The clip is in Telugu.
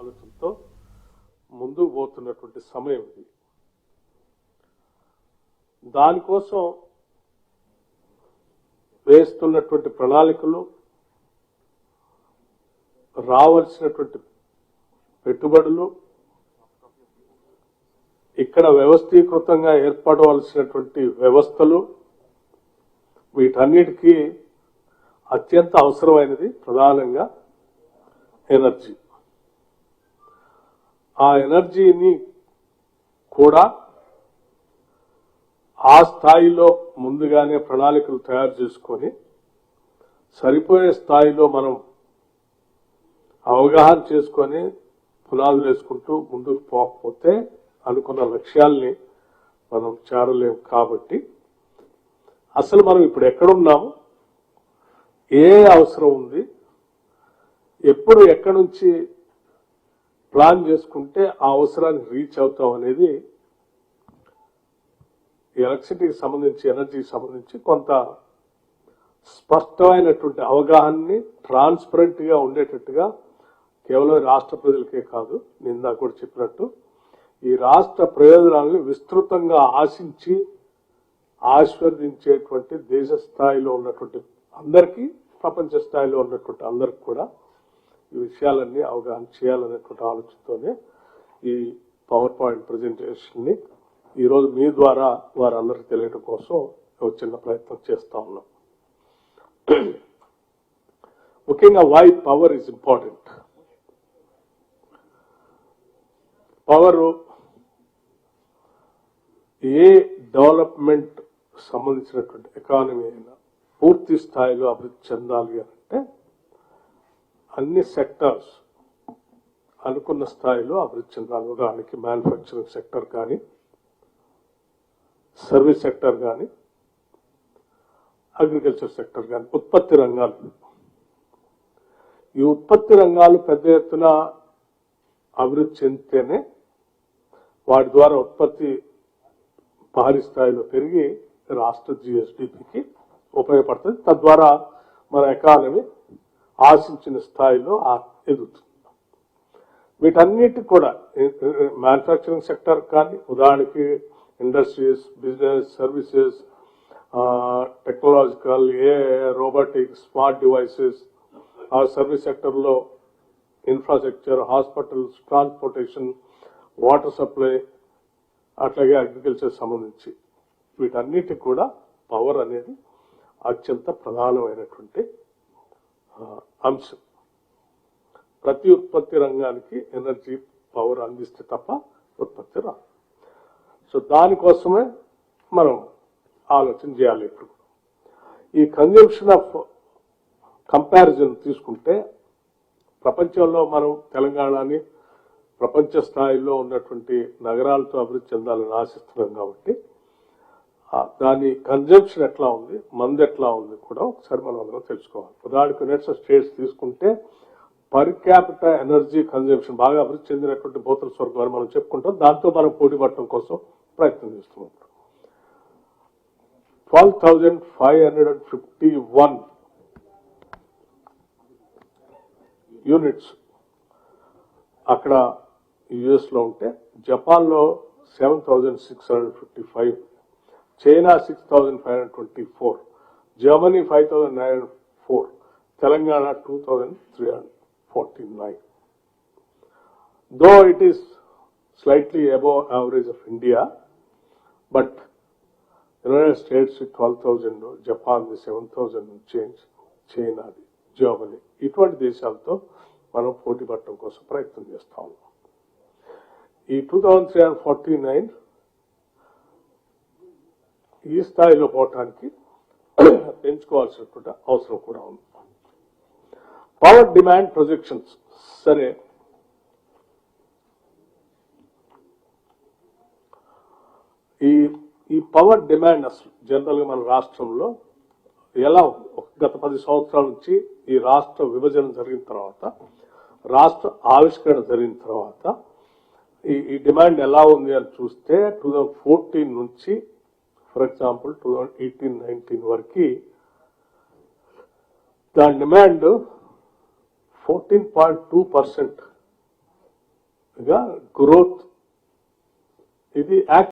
ఆలోచనతో ముందుకు పోతున్నటువంటి సమయం ఇది. దానికోసం వేస్తున్నటువంటి ప్రణాళికలు రావాల్సినటువంటి పెట్టుబడులు ఇక్కడ వ్యవస్థీకృతంగా ఏర్పడవలసినటువంటి వ్యవస్థలు వీటన్నిటికీ అత్యంత అవసరమైనది ప్రధానంగా ఎనర్జీ. ఆ ఎనర్జీని కూడా ఆ స్థాయిలో ముందుగానే ప్రణాళికలు తయారు చేసుకొని సరిపోయే స్థాయిలో మనం అవగాహన చేసుకొని పునాదులు వేసుకుంటూ ముందుకు పోకపోతే అనుకున్న లక్ష్యాల్ని మనం చేరలేం కాబట్టి అసలు మనం ఇప్పుడు ఎక్కడున్నాము? ఏ అవసరం ఉంది? ఎప్పుడు ఎక్కడి నుంచి ప్లాన్ చేసుకుంటే ఆ అవసరానికి రీచ్ అవుతాం అనేది ఎలక్ట్రిసిటీకి సంబంధించి ఎనర్జీకి సంబంధించి కొంత స్పష్టమైనటువంటి అవగాహనని ట్రాన్స్పరెంట్గా ఉండేటట్టుగా కేవలం రాష్ట్ర ప్రజలకే కాదు నిందా కూడా చెప్పినట్టు ఈ రాష్ట్ర ప్రయోజనాలను విస్తృతంగా ఆశించి ఆశీర్వదించేటువంటి దేశ స్థాయిలో ఉన్నటువంటి అందరికీ ప్రపంచ స్థాయిలో ఉన్నటువంటి అందరికి కూడా ఈ విషయాలన్నీ అవగాహన చేయాలనేటువంటి ఆలోచనతోనే ఈ పవర్ పాయింట్ ప్రజెంటేషన్ని ఈరోజు ఈ రోజు మీ ద్వారా వారందరికీ తెలియటం కోసం ఒక చిన్న ప్రయత్నం చేస్తా ఉన్నాం. ముఖ్యంగా why power is important power A development సంబంధించినటువంటి ఎకానమీ అయినా పూర్తి స్థాయిలో అభివృద్ధి చెందాలి అని అంటే అన్ని సెక్టర్స్ అనుకున్న స్థాయిలో అభివృద్ధి చెందాలి ఉదాహరణకి మ్యానుఫ్యాక్చరింగ్ సెక్టర్ కానీ సర్వీస్ సెక్టర్ కానీ అగ్రికల్చర్ సెక్టర్ కానీ ఉత్పత్తి రంగాలు. ఈ ఉత్పత్తి రంగాలు పెద్ద ఎత్తున అభివృద్ధి చెందితేనే వాటి ద్వారా ఉత్పత్తి భారీ స్థాయిలో పెరిగి రాష్ట్ర జిఎస్డిపికి ఉపయోగపడుతుంది. తద్వారా మన ఎకానమీ ఆశించిన స్థాయిలో ఎదుగుతుంది. వీటన్నిటి కూడా మ్యానుఫ్యాక్చరింగ్ సెక్టర్ కానీ ఉదాహరణకి ఇండస్ట్రీస్ బిజినెస్ సర్వీసెస్ టెక్నాలజికల్ ఏ రోబోటిక్స్ స్మార్ట్ డివైసెస్ ఆ సర్వీస్ సెక్టర్లో infrastructure hospitals transportation water supply అట్లాగే అగ్రికల్చర్ సంబంధించి వీటన్నిటికి కూడా పవర్ అనేది అత్యంత ప్రధానమైనటువంటి అంశం. ప్రతి ఉత్పత్తి రంగానికి ఎనర్జీ పవర్ అందిస్తే తప్ప ఉత్పత్తి రాదు. సో దానికోసమే మనం ఆలోచన చేయాలి ఇప్పుడు. ఈ కన్జంప్షన్ ఆఫ్ కంపారిజన్ తీసుకుంటే ప్రపంచంలో మనం తెలంగాణని ప్రపంచ స్థాయిలో ఉన్నటువంటి నగరాలతో అభివృద్ధి చెందాలని ఆశిస్తున్నాం కాబట్టి దాని కన్జంప్షన్ ఎట్లా ఉంది? మంది ఎట్లా ఉంది కూడా ఒకసారి మనం అందరం తెలుసుకోవాలి. ఉదాహరణకు యునైటెడ్ స్టేట్స్ తీసుకుంటే పర్ క్యాపిటల్ ఎనర్జీ కన్జంప్షన్ బాగా అభివృద్ధి చెందినటువంటి భూతల స్వర్గం అని మనం చెప్పుకుంటాం. దాంతో మనం పోటీ పడటం కోసం ప్రయత్నం చేస్తున్నాం twelve thousand five hundred and fifty one units అక్కడ యుఎస్లో ఉంటే జపాన్లో seven thousand six hundred fifty five China six thousand five hundred twenty four Germany five thousand nine hundred four Telangana two thousand three hundred forty nine though it is slightly above average of India but United States twelve thousand Japan seven thousand change చైనాది Germany ఇటువంటి దేశాలతో మనం పోటీ పడటం కోసం ప్రయత్నం చేస్తా ఉన్నాం. ఈ two thousand three hundred forty nine ఈ స్థాయిలో పోవటానికి పెంచుకోవాల్సినటువంటి అవసరం కూడా ఉంది. పవర్ డిమాండ్ ప్రొజెక్షన్స్ సరే. ఈ ఈ పవర్ డిమాండ్ అసలు జనరల్గా మన రాష్ట్రంలో ఎలా ఉంది? గత పది సంవత్సరాల నుంచి ఈ రాష్ట్ర విభజన జరిగిన తర్వాత రాష్ట్ర ఆవిష్కరణ జరిగిన తర్వాత ఈ ఈ డిమాండ్ ఎలా ఉంది అని చూస్తే టూ థౌజండ్ ఫోర్టీన్ నుంచి for example two thousand eighteen nineteen వరకు దాని డిమాండ్ ఫోర్టీన్ పాయింట్ టూ పర్సెంట్గా గ్రోత్ ఇది యాక్ట్